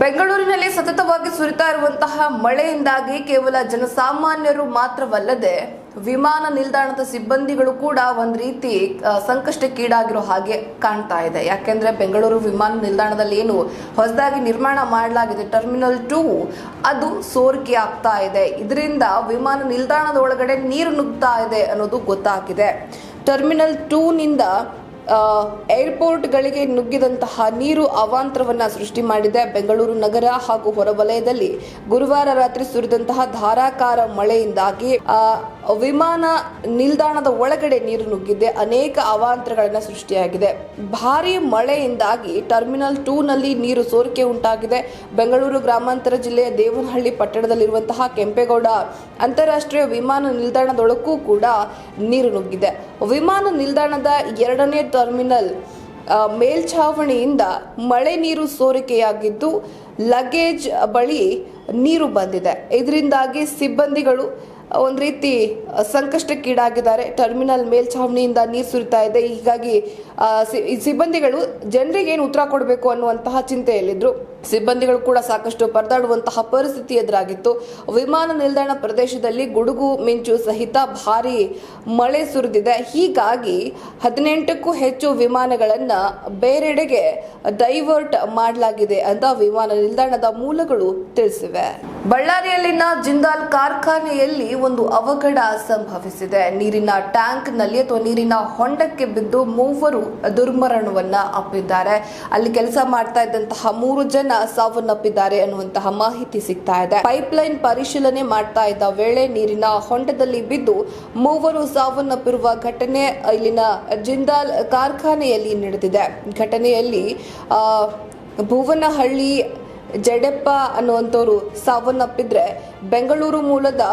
ಬೆಂಗಳೂರಿನಲ್ಲಿ ಸತತವಾಗಿ ಸುರಿತಾ ಇರುವಂತಹ ಮಳೆಯಿಂದಾಗಿ ಕೇವಲ ಜನಸಾಮಾನ್ಯರು ಮಾತ್ರವಲ್ಲದೆ ವಿಮಾನ ನಿಲ್ದಾಣದ ಸಿಬ್ಬಂದಿಗಳು ಕೂಡ ಒಂದು ರೀತಿ ಸಂಕಷ್ಟಕ್ಕೀಡಾಗಿರೋ ಹಾಗೆ ಕಾಣ್ತಾ ಇದೆ. ಯಾಕೆಂದ್ರೆ ಬೆಂಗಳೂರು ವಿಮಾನ ನಿಲ್ದಾಣದಲ್ಲಿ ಏನು ಹೊಸದಾಗಿ ನಿರ್ಮಾಣ ಮಾಡಲಾಗಿದೆ ಟರ್ಮಿನಲ್ ಟೂ, ಅದು ಸೋರಿಕೆ ಆಗ್ತಾ ಇದೆ. ಇದರಿಂದ ವಿಮಾನ ನಿಲ್ದಾಣದ ಒಳಗಡೆ ನೀರು ನುಗ್ತಾ ಇದೆ ಅನ್ನೋದು ಗೊತ್ತಾಗಿದೆ. ಟರ್ಮಿನಲ್ ಟೂನಿಂದ ಏರ್ಪೋರ್ಟ್ಗಳಿಗೆ ನುಗ್ಗಿದಂತಹ ನೀರು ಅವಾಂತರವನ್ನ ಸೃಷ್ಟಿ ಮಾಡಿದೆ. ಬೆಂಗಳೂರು ನಗರ ಹಾಗೂ ಹೊರವಲಯದಲ್ಲಿ ಗುರುವಾರ ರಾತ್ರಿ ಸುರಿದಂತಹ ಧಾರಾಕಾರ ಮಳೆಯಿಂದಾಗಿ ವಿಮಾನ ನಿಲ್ದಾಣದ ಒಳಗಡೆ ನೀರು ನುಗ್ಗಿದೆ. ಅನೇಕ ಅವಾಂತರಗಳನ್ನು ಸೃಷ್ಟಿಯಾಗಿದೆ. ಭಾರಿ ಮಳೆಯಿಂದಾಗಿ ಟರ್ಮಿನಲ್ ಟೂನಲ್ಲಿ ನೀರು ಸೋರಿಕೆ ಉಂಟಾಗಿದೆ. ಬೆಂಗಳೂರು ಗ್ರಾಮಾಂತರ ಜಿಲ್ಲೆಯ ದೇವನಹಳ್ಳಿ ಪಟ್ಟಣದಲ್ಲಿರುವಂತಹ ಕೆಂಪೇಗೌಡ ಅಂತಾರಾಷ್ಟ್ರೀಯ ವಿಮಾನ ನಿಲ್ದಾಣದೊಳಕ್ಕೂ ಕೂಡ ನೀರು ನುಗ್ಗಿದೆ. ವಿಮಾನ ನಿಲ್ದಾಣದ ಎರಡನೇ ಟರ್ಮಿನಲ್ ಮೇಲ್ಛಾವಣಿಯಿಂದ ಮಳೆ ನೀರು ಸೋರಿಕೆಯಾಗಿದ್ದು ಲಗೇಜ್ ಬಳಿ ನೀರು ಬಂದಿದೆ. ಇದರಿಂದಾಗಿ ಸಿಬ್ಬಂದಿಗಳು ಒಂದು ರೀತಿ ಸಂಕಷ್ಟಕ್ಕೀಡಾಗಿದ್ದಾರೆ. ಟರ್ಮಿನಲ್ ಮೇಲ್ಛಾವಣಿಯಿಂದ ನೀರು ಸುರಿತಾ ಇದೆ. ಹೀಗಾಗಿ ಸಿಬ್ಬಂದಿಗಳು ಜನರಿಗೆ ಏನು ಉತ್ತರ ಕೊಡಬೇಕು ಅನ್ನುವಂತಹ ಚಿಂತೆಯಲ್ಲಿದ್ರು. ಸಿಬ್ಬಂದಿಗಳು ಕೂಡ ಸಾಕಷ್ಟು ಪರದಾಡುವಂತಹ ಪರಿಸ್ಥಿತಿ ಎದುರಾಗಿತ್ತು. ವಿಮಾನ ನಿಲ್ದಾಣ ಪ್ರದೇಶದಲ್ಲಿ ಗುಡುಗು ಮಿಂಚು ಸಹಿತ ಭಾರಿ ಮಳೆ ಸುರಿದಿದೆ. ಹೀಗಾಗಿ ಹದಿನೆಂಟಕ್ಕೂ ಹೆಚ್ಚು ವಿಮಾನಗಳನ್ನ ಬೇರೆಡೆಗೆ ಡೈವರ್ಟ್ ಮಾಡಲಾಗಿದೆ ಅಂತ ವಿಮಾನ ನಿಲ್ದಾಣದ ಮೂಲಗಳು ತಿಳಿಸಿವೆ. ಬಳ್ಳಾರಿಯಲ್ಲಿನ ಜಿಂದಾಲ್ ಕಾರ್ಖಾನೆಯಲ್ಲಿ ಒಂದು ಅವಘಡ ಸಂಭವಿಸಿದೆ. ನೀರಿನ ಟ್ಯಾಂಕ್ನಲ್ಲಿ ಅಥವಾ ನೀರಿನ ಹೊಂಡಕ್ಕೆ ಬಿದ್ದು ಮೂವರು ದುರ್ಮರಣವನ್ನ ಅಪ್ಪಿದ್ದಾರೆ. ಅಲ್ಲಿ ಕೆಲಸ ಮಾಡ್ತಾ ಇದ್ದಂತಹ ಮೂರು ಜನ ಸಾವನ್ನಪ್ಪಿದ್ದಾರೆ ಅನ್ನುವಂತಹ ಮಾಹಿತಿ ಸಿಗ್ತಾ ಇದೆ. ಪೈಪ್ಲೈನ್ ಪರಿಶೀಲನೆ ಮಾಡ್ತಾ ಇದ್ದ ವೇಳೆ ನೀರಿನ ಹೊಂಡದಲ್ಲಿ ಬಿದ್ದು ಮೂವರು ಸಾವನ್ನಪ್ಪಿರುವ ಘಟನೆ ಇಲ್ಲಿನ ಜಿಂದಾಲ್ ಕಾರ್ಖಾನೆಯಲ್ಲಿ ನಡೆದಿದೆ. ಘಟನೆಯಲ್ಲಿ ಭುವನಹಳ್ಳಿ ಜಡೆಪ್ಪ ಅನ್ನುವಂಥವ್ರು ಸಾವನ್ನಪ್ಪಿದ್ರೆ ಬೆಂಗಳೂರು ಮೂಲದ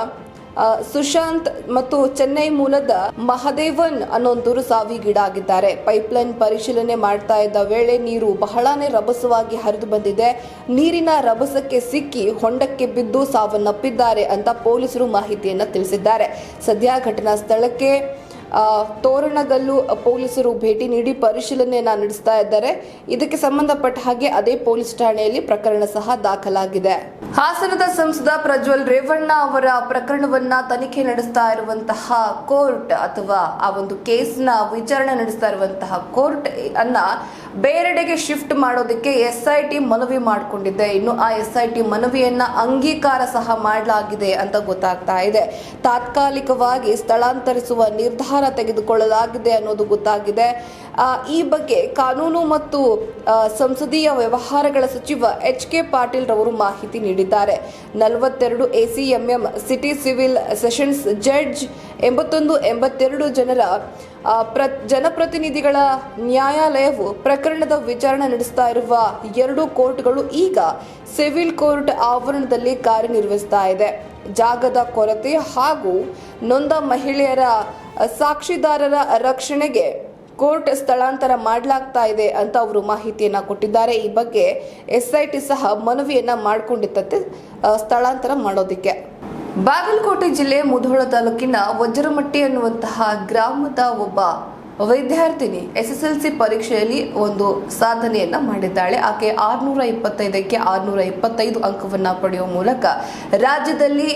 ಸುಶಾಂತ್ ಮತ್ತು ಚೆನ್ನೈ ಮೂಲದ ಮಹದೇವನ್ ಅನ್ನೋಂಥವ್ರು ಸಾವಿಗೀಡಾಗಿದ್ದಾರೆ. ಪೈಪ್ಲೈನ್ ಪರಿಶೀಲನೆ ಮಾಡ್ತಾ ಇದ್ದ ವೇಳೆ ನೀರು ಬಹಳನೇ ರಭಸವಾಗಿ ಹರಿದು ಬಂದಿದೆ. ನೀರಿನ ರಭಸಕ್ಕೆ ಸಿಕ್ಕಿ ಹೊಂಡಕ್ಕೆ ಬಿದ್ದು ಸಾವನ್ನಪ್ಪಿದ್ದಾರೆ ಅಂತ ಪೊಲೀಸರು ಮಾಹಿತಿಯನ್ನು ತಿಳಿಸಿದ್ದಾರೆ. ಸದ್ಯ ಘಟನಾ ಸ್ಥಳಕ್ಕೆ ತೋರಣಗಲ್ಲು ಪೊಲೀಸರು ಭೇಟಿ ನೀಡಿ ಪರಿಶೀಲನೆಯನ್ನ ನಡೆಸ್ತಾ ಇದ್ದಾರೆ. ಇದಕ್ಕೆ ಸಂಬಂಧಪಟ್ಟ ಹಾಗೆ ಅದೇ ಪೊಲೀಸ್ ಠಾಣೆಯಲ್ಲಿ ಪ್ರಕರಣ ಸಹ ದಾಖಲಾಗಿದೆ. ಹಾಸನದ ಸಂಸದ ಪ್ರಜ್ವಲ್ ರೇವಣ್ಣ ಅವರ ಪ್ರಕರಣವನ್ನ ತನಿಖೆ ನಡೆಸ್ತಾ ಇರುವಂತಹ ಕೋರ್ಟ್ ಅಥವಾ ಆ ಒಂದು ಕೇಸ್ನ ವಿಚಾರಣೆ ನಡೆಸ್ತಾ ಇರುವಂತಹ ಕೋರ್ಟ್ ಅನ್ನ ಬೇರೆಡೆಗೆ ಶಿಫ್ಟ್ ಮಾಡೋದಕ್ಕೆ ಎಸ್ ಐ ಟಿ ಮನವಿ ಮಾಡಿಕೊಂಡಿದ್ದೆ ಇನ್ನು ಆ ಎಸ್ ಐ ಟಿ ಮನವಿಯನ್ನ ಅಂಗೀಕಾರ ಸಹ ಮಾಡಲಾಗಿದೆ ಅಂತ ಗೊತ್ತಾಗ್ತಾ ಇದೆ. ತಾತ್ಕಾಲಿಕವಾಗಿ ಸ್ಥಳಾಂತರಿಸುವ ನಿರ್ಧಾರ ತೆಗೆದುಕೊಳ್ಳಲಾಗಿದೆ ಅನ್ನೋದು ಗೊತ್ತಾಗಿದೆ. ಈ ಬಗ್ಗೆ ಕಾನೂನು ಮತ್ತು ಸಂಸದೀಯ ವ್ಯವಹಾರಗಳ ಸಚಿವ ಎಚ್ ಕೆ ಪಾಟೀಲ್ ರವರು ಮಾಹಿತಿ ನೀಡಿದ್ದಾರೆ. ನಲವತ್ತೆರಡು ACMM city civil sessions judge ಎಂಬತ್ತೊಂದು ಎಂಬತ್ತೆರಡು ಜನರ ಪ್ರ, ಜನಪ್ರತಿನಿಧಿಗಳ ನ್ಯಾಯಾಲಯವು ಪ್ರಕರಣದ ವಿಚಾರಣೆ ನಡೆಸ್ತಾ ಇರುವ ಎರಡು ಕೋರ್ಟ್ಗಳು ಈಗ ಸಿವಿಲ್ ಕೋರ್ಟ್ ಆವರಣದಲ್ಲಿ ಕಾರ್ಯನಿರ್ವಹಿಸ್ತಾ ಇದೆ. ಜಾಗದ ಕೊರತೆ ಹಾಗೂ ನೊಂದ ಮಹಿಳೆಯರ ಸಾಕ್ಷಿದಾರರ ರಕ್ಷಣೆಗೆ ಕೋರ್ಟ್ ಸ್ಥಳಾಂತರ ಮಾಡಲಾಗ್ತಾ ಇದೆ ಅಂತ ಅವರು ಮಾಹಿತಿಯನ್ನು ಕೊಟ್ಟಿದ್ದಾರೆ. ಈ ಬಗ್ಗೆ ಎಸ್ಐಟಿ ಸಹ ಮನವಿಯನ್ನ ಮಾಡಿಕೊಂಡಿತ್ತಂತೆ ಸ್ಥಳಾಂತರ ಮಾಡೋದಕ್ಕೆ. ಬಾಗಲಕೋಟೆ ಜಿಲ್ಲೆ ಮುಧೋಳ ತಾಲೂಕಿನ ವಜ್ರಮಟ್ಟಿ ಅನ್ನುವಂತಹ ಗ್ರಾಮದ ಒಬ್ಬ ವಿದ್ಯಾರ್ಥಿನಿ ಎಸ್ ಎಸ್ ಎಲ್ ಸಿ ಪರೀಕ್ಷೆಯಲ್ಲಿ ಒಂದು ಸಾಧನೆಯನ್ನ ಮಾಡಿದ್ದಾಳೆ. ಆಕೆ ಆರ್ನೂರ ಇಪ್ಪತ್ತೈದಕ್ಕೆ ಆರ್ನೂರ ಇಪ್ಪತ್ತೈದು ಅಂಕವನ್ನ ಪಡೆಯುವ ಮೂಲಕ ರಾಜ್ಯದಲ್ಲಿ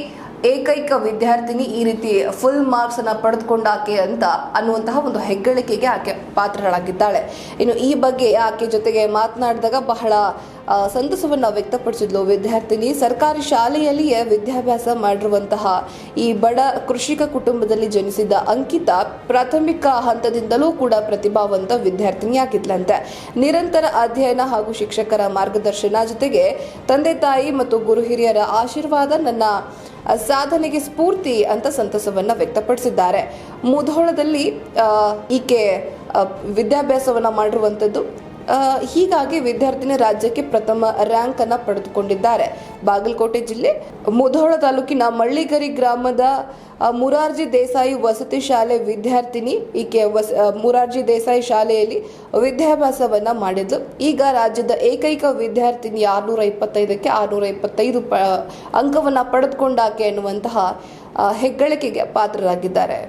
ಏಕೈಕ ವಿದ್ಯಾರ್ಥಿನಿ ಈ ರೀತಿ ಫುಲ್ ಮಾರ್ಕ್ಸ್ ಅನ್ನ ಪಡೆದುಕೊಂಡಾಕೆ ಅಂತ ಅನ್ನುವಂತಹ ಒಂದು ಹೆಗ್ಗಳಿಕೆಗೆ ಆಕೆ ಪಾತ್ರಳಾಗಿದ್ದಾಳೆ. ಇನ್ನು ಈ ಬಗ್ಗೆ ಆಕೆ ಜೊತೆಗೆ ಮಾತನಾಡಿದಾಗ ಬಹಳ ಸಂತಸವನ್ನು ವ್ಯಕ್ತಪಡಿಸಿದ್ಲು ವಿದ್ಯಾರ್ಥಿನಿ. ಸರ್ಕಾರಿ ಶಾಲೆಯಲ್ಲಿಯೇ ವಿದ್ಯಾಭ್ಯಾಸ ಮಾಡಿರುವಂತಹ ಈ ಬಡ ಕೃಷಿಕ ಕುಟುಂಬದಲ್ಲಿ ಜನಿಸಿದ ಅಂಕಿತ ಪ್ರಾಥಮಿಕ ಹಂತದಿಂದಲೂ ಕೂಡ ಪ್ರತಿಭಾವಂತ ವಿದ್ಯಾರ್ಥಿನಿಯಾಗಿದ್ಲಂತೆ. ನಿರಂತರ ಅಧ್ಯಯನ ಹಾಗೂ ಶಿಕ್ಷಕರ ಮಾರ್ಗದರ್ಶನ ಜೊತೆಗೆ ತಂದೆ ತಾಯಿ ಮತ್ತು ಗುರು ಹಿರಿಯರ ಆಶೀರ್ವಾದ ನನ್ನ ಸಾಧನೆಗೆ ಸ್ಫೂರ್ತಿ ಅಂತ ಸಂತಸವನ್ನ ವ್ಯಕ್ತಪಡಿಸಿದ್ದಾರೆ. ಮುಧೋಳದಲ್ಲಿ ಈಕೆ ವಿದ್ಯಾಭ್ಯಾಸವನ್ನ ಮಾಡಿರುವಂಥದ್ದು ಹೀಗಾಗಿ ವಿದ್ಯಾರ್ಥಿನಿ ರಾಜ್ಯಕ್ಕೆ ಪ್ರಥಮ ರ್ಯಾಂಕ್ ಅನ್ನ ಪಡೆದುಕೊಂಡಿದ್ದಾರೆ. ಬಾಗಲಕೋಟೆ ಜಿಲ್ಲೆ. ಮುಧೋಳ ತಾಲೂಕಿನ ಮಳ್ಳಿಗರಿ ಗ್ರಾಮದ ಮುರಾರ್ಜಿ ದೇಸಾಯಿ ವಸತಿ ಶಾಲೆ ವಿದ್ಯಾರ್ಥಿನಿ ಈಕೆ ವಸ ಮುರಾರ್ಜಿ ದೇಸಾಯಿ ಶಾಲೆಯಲ್ಲಿ ವಿದ್ಯಾಭ್ಯಾಸವನ್ನ ಮಾಡಿದ್ಲು. ಈಗ ರಾಜ್ಯದ ಏಕೈಕ ವಿದ್ಯಾರ್ಥಿನಿ ಆರ್ನೂರ ಇಪ್ಪತ್ತೈದಕ್ಕೆ ಆರ್ನೂರ ಇಪ್ಪತ್ತೈದು ಪ, ಅಂಕವನ್ನ ಪಡೆದುಕೊಂಡಾಕೆ ಎನ್ನುವಂತಹ ಹೆಗ್ಗಳಿಕೆಗೆ ಪಾತ್ರರಾಗಿದ್ದಾರೆ.